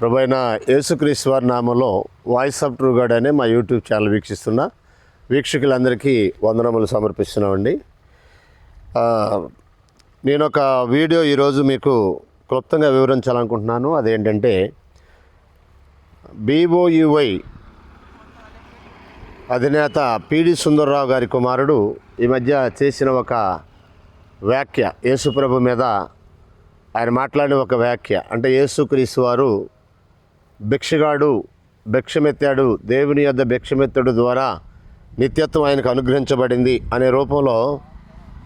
ప్రభైన యేసుక్రీస్తు వారి నామంలో వాయిస్ ఆఫ్ ట్రూ గాడ్ అనే మా యూట్యూబ్ ఛానల్ వీక్షిస్తున్న వీక్షకులందరికీ వందనములు సమర్పిస్తున్నామండి. నేను ఒక వీడియో ఈరోజు మీకు క్లుప్తంగా వివరించాలనుకుంటున్నాను. అదేంటంటే బీఓయువై అధినేత పిడి సుందర్రావు గారి కుమారుడు ఈ మధ్య చేసిన ఒక వ్యాఖ్య యేసుప్రభు మీద ఆయన మాట్లాడిన ఒక వ్యాఖ్య. అంటే యేసుక్రీస్తు వారు భిక్షగాడు భిక్షమెత్తాడు దేవుని యొద్ద భిక్షమెత్తడు ద్వారా నిత్యత్వం ఆయనకు అనుగ్రహించబడింది అనే రూపంలో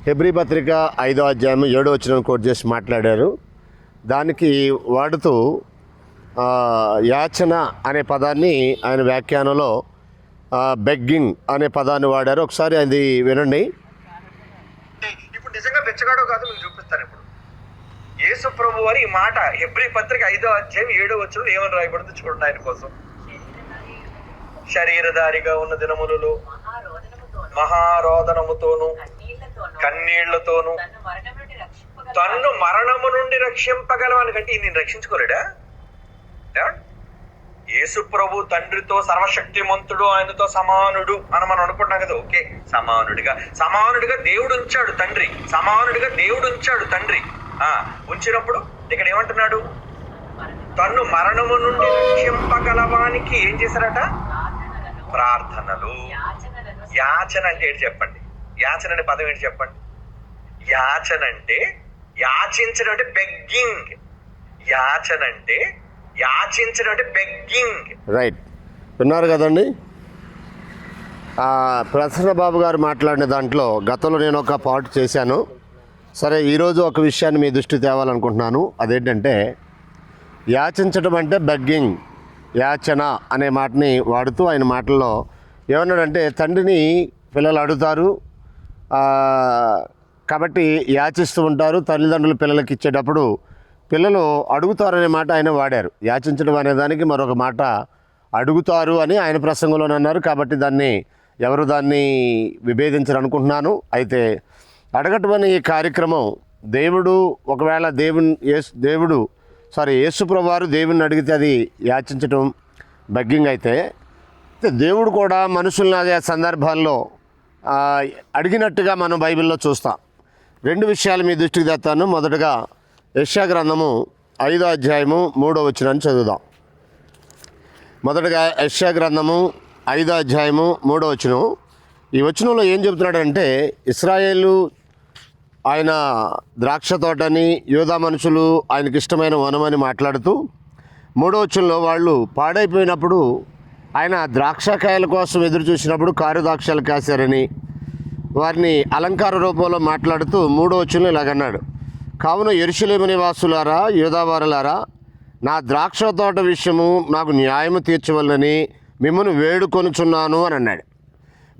హెబ్రి పత్రిక ఐదో అధ్యాయం ఏడో వచ్చిన కోట్ చేసి మాట్లాడారు. దానికి వాడుతూ యాచన అనే పదాన్ని ఆయన వ్యాఖ్యానంలో బెగ్గింగ్ అనే పదాన్ని వాడారు. ఒకసారి అది వినండి. ఇప్పుడు నిజంగా బెచ్చగాడో కాదు చూపిస్తాను ఇప్పుడు. యేసు ప్రభు వారి ఈ మాట హెబ్రి పత్రిక ఐదో అధ్యాయం ఏడో వచ్చిన ఏమని రాయబడింది చూడండి ఆయన కోసం. శరీరధారిగా ఉన్న దినములలో మహారోదనముతోను కన్నీళ్ళతోను తన్ను మరణము నుండి రక్షింపగలవాని కంటే నేను రక్షించుకోలేడా? యేసు ప్రభు తండ్రితో సర్వశక్తిమంతుడు ఆయనతో సమానుడు అని మనం అనుకుంటున్నాం కదా ఓకే. సమానుడిగా. సమానుడిగా దేవుడు ఉంచాడు తండ్రి. సమానుడిగా దేవుడు ఉంచాడు తండ్రి. ఉంచినప్పుడు ఇక్కడ ఏమంటున్నాడు? తన్ను మరణము నుండి రక్షింపగలవానికి ఏం చేశారట? ప్రార్థనలు. యాచన అంటే ఏంటి చెప్పండి? యాచన అనే పదం ఏంటి చెప్పండి? యాచన అంటే యాచించడం అంటే బెగ్గింగ్ యాచన అంటే యాచించడం అంటే బెగ్గింగ్ రైట్ విన్నారు కదండి? ప్రసన్న బాబు గారు మాట్లాడిన దాంట్లో గతంలో నేను ఒక పాటు చేశాను. సరే ఈరోజు ఒక విషయాన్ని మీ దృష్టి తేవాలనుకుంటున్నాను. అదేంటంటే యాచించడం అంటే బెగ్గింగ్ యాచన అనే మాటని వాడుతూ ఆయన మాటల్లో ఏమన్నాడంటే తండ్రిని పిల్లలు అడుగుతారు కాబట్టి యాచిస్తూ ఉంటారు. తల్లిదండ్రులు పిల్లలకి ఇచ్చేటప్పుడు పిల్లలు అడుగుతారనే మాట ఆయన వాడారు. యాచించడం అనే దానికి మరొక మాట అడుగుతారు అని ఆయన ప్రసంగంలోనే అన్నారు. కాబట్టి దాన్ని ఎవరు దాన్ని విభేదించరు అనుకుంటున్నాను అయితే అడగటం ఈ కార్యక్రమం దేవుడు ఒకవేళ దేవుని యేసు దేవుడు సారీ యేసుప్రవారు దేవుని అడిగితే అది యాచించటం బగ్గింగ్ అయితే దేవుడు కూడా మనుషుల్ని అదే సందర్భాల్లో అడిగినట్టుగా మనం బైబిల్లో చూస్తాం. రెండు విషయాలు మీ దృష్టికి తెస్తాను. మొదటగా యశా గ్రంథము ఐదో అధ్యాయము మూడో వచనాన్ని చదువుదాం. మొదటగా యశా గ్రంథము ఐదో అధ్యాయము మూడో వచనం. ఈ వచనంలో ఏం చెబుతున్నాడంటే ఇస్రాయేలు ఆయన ద్రాక్ష తోటని యోధా మనుషులు ఆయనకి ఇష్టమైన వనమని మాట్లాడుతూ మూడో వచనంలో వాళ్ళు పాడైపోయినప్పుడు ఆయన ద్రాక్షకాయల కోసం ఎదురు చూసినప్పుడు కారు ద్రాక్షలు కాశారని వారిని అలంకార రూపంలో మాట్లాడుతూ మూడో వచనంలో ఇలాగన్నాడు. కావున ఎరుషలేము నివాసులారా యోధావారులారా నా ద్రాక్ష తోట విషయము నాకు న్యాయము తీర్చవల్లని మిమ్మల్ని వేడుకొనుచున్నాను అని అన్నాడు.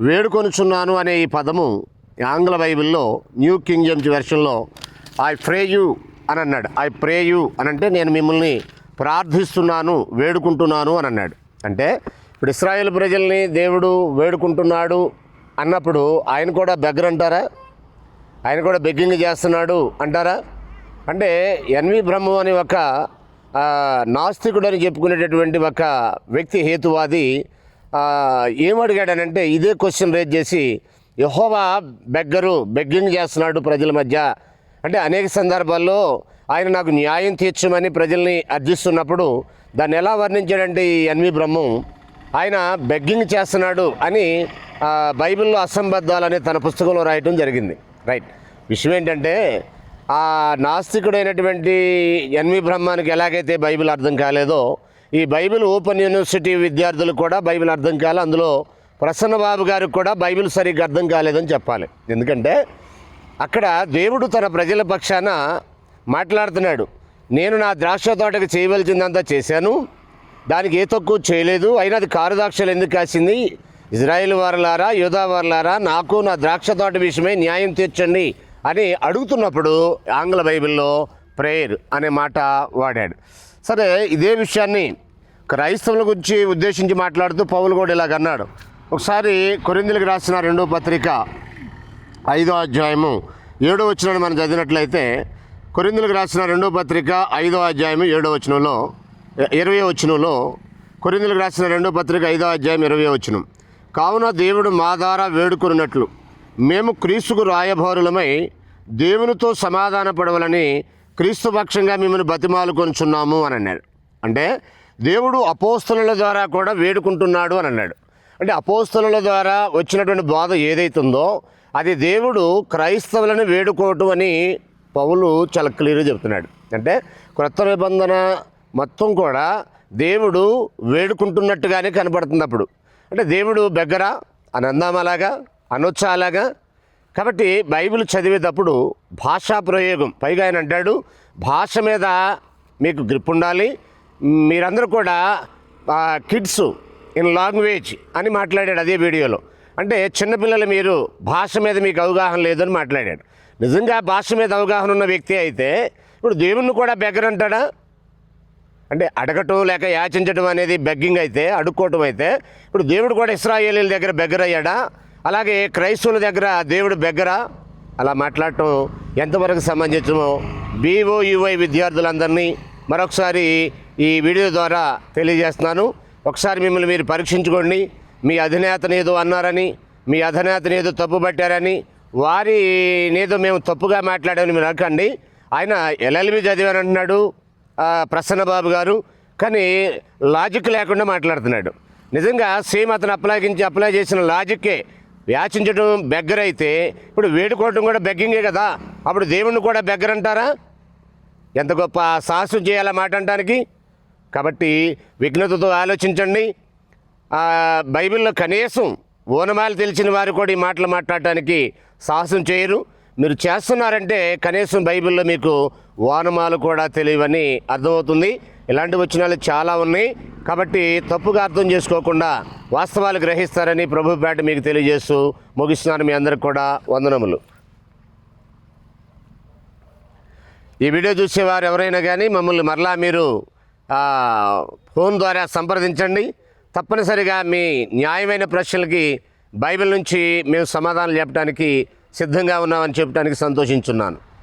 వేడుకొనుచున్నాను అనే ఈ పదము ఆంగ్ల బైబిల్లో న్యూ కింగ్ జేమ్స్ వెర్షన్లో ఐ ప్రే యూ అని అన్నాడు. ఐ ప్రే యూ అని అంటే నేను మిమ్మల్ని ప్రార్థిస్తున్నాను వేడుకుంటున్నాను అని అన్నాడు. అంటే ఇప్పుడు ఇస్రాయేల్ ప్రజల్ని దేవుడు వేడుకుంటున్నాడు అన్నప్పుడు ఆయన కూడా బెగ్గర్ అంటారా? ఆయన కూడా బెగ్గింగ్ చేస్తున్నాడు అంటారా? అంటే ఎన్వి బ్రహ్మ అని ఒక నాస్తికుడు అని చెప్పుకునేటటువంటి ఒక వ్యక్తి హేతువాది ఏమడిగాడనంటే ఇదే క్వశ్చన్ రేజ్ చేసి యహోవా బెగ్గరు బెగ్గింగ్ చేస్తున్నాడు ప్రజల మధ్య. అంటే అనేక సందర్భాల్లో ఆయన నాకు న్యాయం తీర్చమని ప్రజల్ని అర్జిస్తున్నప్పుడు దాన్ని ఎలా వర్ణించాడంటే ఈ ఎన్వి బ్రహ్మం? ఆయన బెగ్గింగ్ చేస్తున్నాడు అని బైబిల్లో అసంబద్ధాలు అనే తన పుస్తకంలో రాయటం జరిగింది. రైట్. విషయం ఏంటంటే ఆ నాస్తికుడైనటువంటి ఎన్వి బ్రహ్మానికి ఎలాగైతే బైబిల్ అర్థం కాలేదో ఈ బైబిల్ ఓపెన్ యూనివర్సిటీ విద్యార్థులకు కూడా బైబిల్ అర్థం కాలే అందులో ప్రసన్న బాబు గారికి కూడా బైబిల్ సరిగ్గా అర్థం కాలేదని చెప్పాలి. ఎందుకంటే అక్కడ దేవుడు తన ప్రజల పక్షాన మాట్లాడుతున్నాడు. నేను నా ద్రాక్ష తోటకి చేయవలసిందంతా చేశాను. దానికి ఏ తక్కువ చేయలేదు. అయినా అది కారు ద్రాక్షలు ఎందుకు కాసింది? ఇజ్రాయిల్ వారలారా యోధా వారలారా నాకు నా ద్రాక్ష తోట విషయమై న్యాయం తీర్చండి అని అడుగుతున్నప్పుడు ఆంగ్ల బైబిల్లో ప్రేయర్ అనే మాట వాడాడు. సరే ఇదే విషయాన్ని క్రైస్తవుల గురించి ఉద్దేశించి మాట్లాడుతూ పౌలు కూడా ఇలాగ అన్నాడు. ఒకసారి కొరిందులకు రాసిన రెండో పత్రిక ఐదో అధ్యాయము ఏడో వచనాన్ని మనం చదివినట్లయితే కొరిందులకు రాసిన రెండో పత్రిక ఐదో అధ్యాయము ఏడో వచనంలో ఇరవై వచనంలో కొరిందులకు రాసిన రెండో పత్రిక ఐదో అధ్యాయం ఇరవై వచనం. కావున దేవుడు మా ద్వారా వేడుకున్నట్లు మేము క్రీస్తుకు రాయభారులమై దేవునితో సమాధాన పడవలని క్రీస్తు పక్షంగా మిమ్మల్ని బతిమాలు కొనుచున్నాము అని అన్నాడు. అంటే దేవుడు అపోస్తుల ద్వారా కూడా వేడుకుంటున్నాడు అని అన్నాడు. అంటే అపోస్తలుల ద్వారా వచ్చినటువంటి బాధ ఏదైతుందో అది దేవుడు క్రైస్తవులను వేడుకోవటం అని పౌలు చాలా క్లియర్గా చెప్తున్నాడు. అంటే క్రొత్త నిబంధన మొత్తం కూడా దేవుడు వేడుకుంటున్నట్టుగానే కనపడుతుంది అప్పుడు. అంటే దేవుడు బెగ్గర అని అందాం అనొచ్చా అలాగా కాబట్టి బైబిల్ చదివేటప్పుడు భాషా ప్రయోగం. పైగా ఆయన అంటాడు భాష మీద మీకు గ్రిప్ ఉండాలి. మీరందరూ కూడా కిడ్స్ ఇన్ లాంగ్వేజ్ అని మాట్లాడాడు అదే వీడియోలో. అంటే చిన్నపిల్లలు మీరు భాష మీద మీకు అవగాహన లేదని మాట్లాడాడు. నిజంగా భాష మీద అవగాహన ఉన్న వ్యక్తి అయితే ఇప్పుడు దేవుణ్ణి కూడా బెగ్గరంటాడా అంటే అడగటం లేక యాచించడం అనేది బెగ్గింగ్ అయితే అడుక్కోవటం అయితే ఇప్పుడు దేవుడు కూడా ఇస్రాయేలీల దగ్గర బెగ్గరయ్యాడా అలాగే క్రైస్తవుల దగ్గర దేవుడు బెగ్గరా? అలా మాట్లాడటం ఎంతవరకు సమంజసమో బీఓయువై విద్యార్థులందరినీ మరొకసారి ఈ వీడియో ద్వారా తెలియజేస్తున్నాను. ఒకసారి మిమ్మల్ని మీరు పరీక్షించుకోండి. మీ అధినేతని ఏదో అన్నారని మీ అధినేతని ఏదో తప్పు పట్టారని వారినేదో మేము తప్పుగా మాట్లాడామని మీరు అనకండి. ఆయన ఎల్ఎల్బి చదివాను అంటున్నాడు ప్రసన్నబాబు గారు కానీ లాజిక్ లేకుండా మాట్లాడుతున్నాడు. నిజంగా సేమ్ అతను అప్లాగించి అప్లై చేసిన లాజిక్కే వ్యాచించడం బెగ్గర అయితే ఇప్పుడు వేడుకోవడం కూడా బెగ్గింగే కదా అప్పుడు దేవుణ్ణి కూడా బెగ్గర అంటారా ఎంత గొప్ప సాహసం చేయాలా మాట అంటానికి కాబట్టి విఘ్నతతో ఆలోచించండి. బైబిల్లో కనీసం ఓనమాలు తెలిసిన వారు కూడా ఈ మాటలు మాట్లాడటానికి సాహసం చేయరు. మీరు చేస్తున్నారంటే కనీసం బైబిల్లో మీకు ఓనమాలు కూడా తెలియవని అర్థమవుతుంది. ఇలాంటి వచనాలు చాలా ఉన్నాయి. కాబట్టి తప్పుగా అర్థం చేసుకోకుండా వాస్తవాలు గ్రహిస్తారని ప్రభుపేట మీకు తెలియజేస్తూ ముగిస్తున్నాను. మీ అందరికి కూడా వందనములు. ఈ వీడియో చూసేవారు ఎవరైనా కానీ మమ్మల్ని మరలా మీరు ఫోన్ ద్వారా సంప్రదించండి. తప్పనిసరిగా మీ న్యాయమైన ప్రశ్నలకి బైబిల్ నుంచి మేము సమాధానం చెప్పడానికి సిద్ధంగా ఉన్నామని చెప్పడానికి సంతోషించున్నాను.